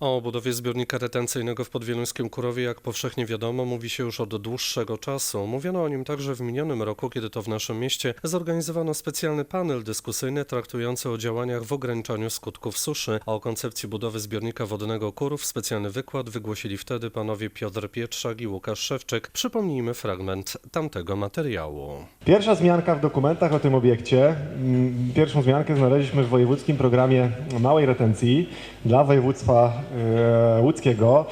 O budowie zbiornika retencyjnego w Podwieluńskim Kurowie, jak powszechnie wiadomo, mówi się już od dłuższego czasu. Mówiono o nim także w minionym roku, kiedy to w naszym mieście zorganizowano specjalny panel dyskusyjny traktujący o działaniach w ograniczaniu skutków suszy, a o koncepcji budowy zbiornika wodnego Kurów specjalny wykład wygłosili wtedy panowie Piotr Pietrzak i Łukasz Szewczyk. Przypomnijmy fragment tamtego materiału. Pierwsza wzmianka w dokumentach o tym obiekcie. mm, Pierwszą wzmiankę znaleźliśmy w wojewódzkim programie małej retencji dla województwa łódzkiego.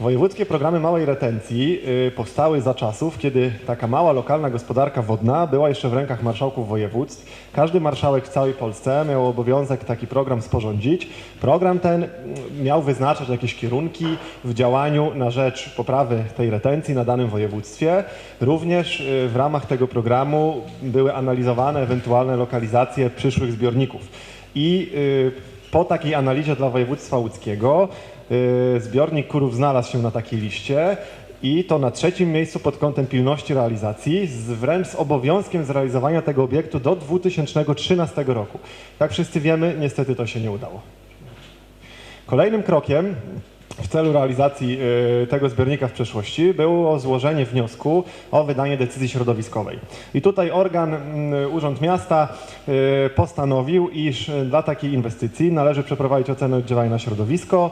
Wojewódzkie programy małej retencji e, powstały za czasów, kiedy taka mała lokalna gospodarka wodna była jeszcze w rękach marszałków województw. Każdy marszałek w całej Polsce miał obowiązek taki program sporządzić. Program ten miał wyznaczać jakieś kierunki w działaniu na rzecz poprawy tej retencji na danym województwie. Również y, w ramach tego programu były analizowane ewentualne lokalizacje przyszłych zbiorników. I po takiej analizie dla województwa łódzkiego y, zbiornik Kurów znalazł się na takiej liście i to na trzecim miejscu pod kątem pilności realizacji, z, wręcz z obowiązkiem zrealizowania tego obiektu do 2013 roku. Jak wszyscy wiemy, niestety to się nie udało. Kolejnym krokiem w celu realizacji y, tego zbiornika w przeszłości było złożenie wniosku o wydanie decyzji środowiskowej. I tutaj organ, mm, Urząd Miasta y, postanowił, iż y, dla takiej inwestycji należy przeprowadzić ocenę oddziaływania na środowisko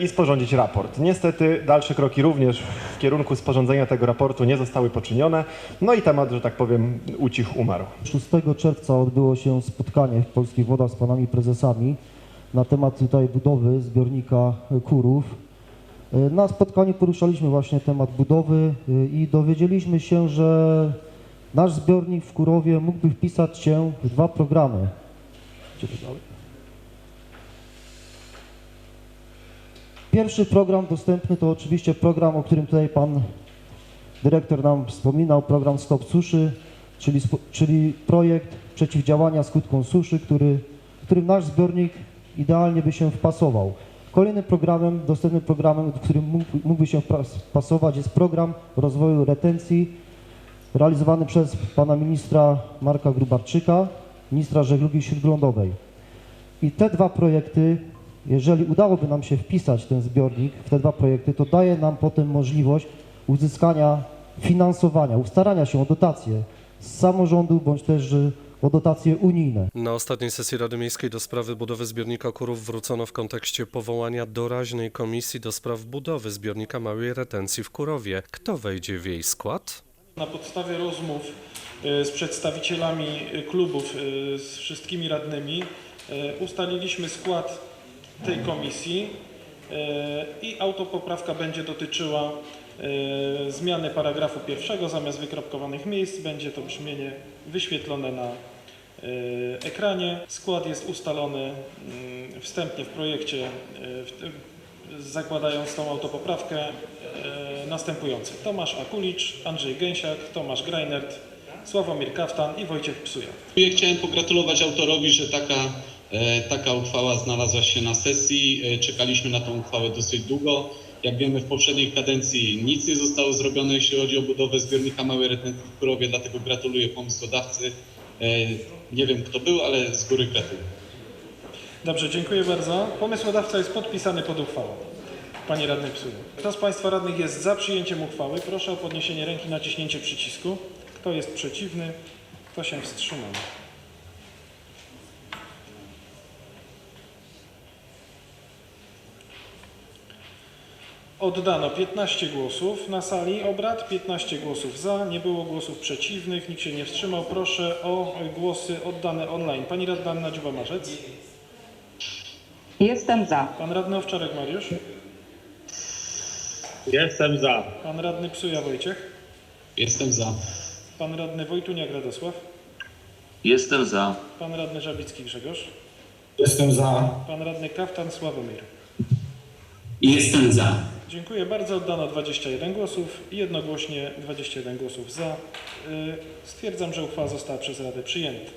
i sporządzić raport. Niestety dalsze kroki również w kierunku sporządzenia tego raportu nie zostały poczynione, no i temat, że tak powiem, ucichł, umarł. 6 czerwca odbyło się spotkanie w Polskich Wodach z panami prezesami na temat tutaj budowy zbiornika Kurów. E, Na spotkaniu poruszaliśmy właśnie temat budowy e, i dowiedzieliśmy się, że nasz zbiornik w Kurowie mógłby wpisać się w dwa programy. Pierwszy program dostępny to oczywiście program, o którym tutaj pan dyrektor nam wspominał, program Stop Suszy, czyli, czyli projekt przeciwdziałania skutkom suszy, który, którym nasz zbiornik idealnie by się wpasował. Kolejnym programem, dostępnym programem, w którym mógł, mógłby się wpas- wpasować jest program rozwoju retencji realizowany przez pana ministra Marka Grubarczyka, ministra żeglugi śródlądowej. I te dwa projekty, jeżeli udałoby nam się wpisać ten zbiornik w te dwa projekty, to daje nam potem możliwość uzyskania finansowania, ustarania się o dotacje z samorządu bądź też że o dotacje unijne. Na ostatniej sesji Rady Miejskiej do sprawy budowy zbiornika Kurów wrócono w kontekście powołania doraźnej komisji do spraw budowy zbiornika małej retencji w Kurowie. Kto wejdzie w jej skład? Na podstawie rozmów e, z przedstawicielami e, klubów, e, z wszystkimi radnymi ustaliliśmy skład tej komisji i autopoprawka będzie dotyczyła zmiany paragrafu pierwszego. Zamiast wykropkowanych miejsc będzie to brzmienie wyświetlone na e, ekranie. Skład jest ustalony mm, wstępnie w projekcie, e, zakładając tą autopoprawkę e, następujący. Tomasz Akulicz, Andrzej Gęsiak, Tomasz Greinert, Sławomir Kaftan i Wojciech Psuja. Ja chciałem pogratulować autorowi, że taka, e, taka uchwała znalazła się na sesji. E, Czekaliśmy na tą uchwałę dosyć długo. Jak wiemy, w poprzedniej kadencji nic nie zostało zrobione, jeśli chodzi o budowę zbiornika małej retencji w Kurowie, dlatego gratuluję pomysłodawcy. E, Nie wiem kto był, ale z góry gratuluję. Dobrze, dziękuję bardzo. Pomysłodawca jest podpisany pod uchwałą. Panie Radny Psuja. Kto z Państwa radnych jest za przyjęciem uchwały? Proszę o podniesienie ręki, naciśnięcie przycisku. Kto jest przeciwny? Kto się wstrzymał? Oddano 15 głosów na sali obrad, 15 głosów za, nie było głosów przeciwnych, nikt się nie wstrzymał. Proszę o głosy oddane online. Pani radna Anna Dziuba-Marzec, Jestem za. pan radny Owczarek Mariusz, Jestem za. pan radny Psuja Wojciech, Jestem za. pan radny Wojtuniak Radosław, Jestem za. pan radny Żabicki Grzegorz, Jestem za. pan radny Kaftan Sławomir. Jestem za. Dziękuję bardzo. Oddano 21 głosów i jednogłośnie 21 głosów za. Y, Stwierdzam, że uchwała została przez Radę przyjęta.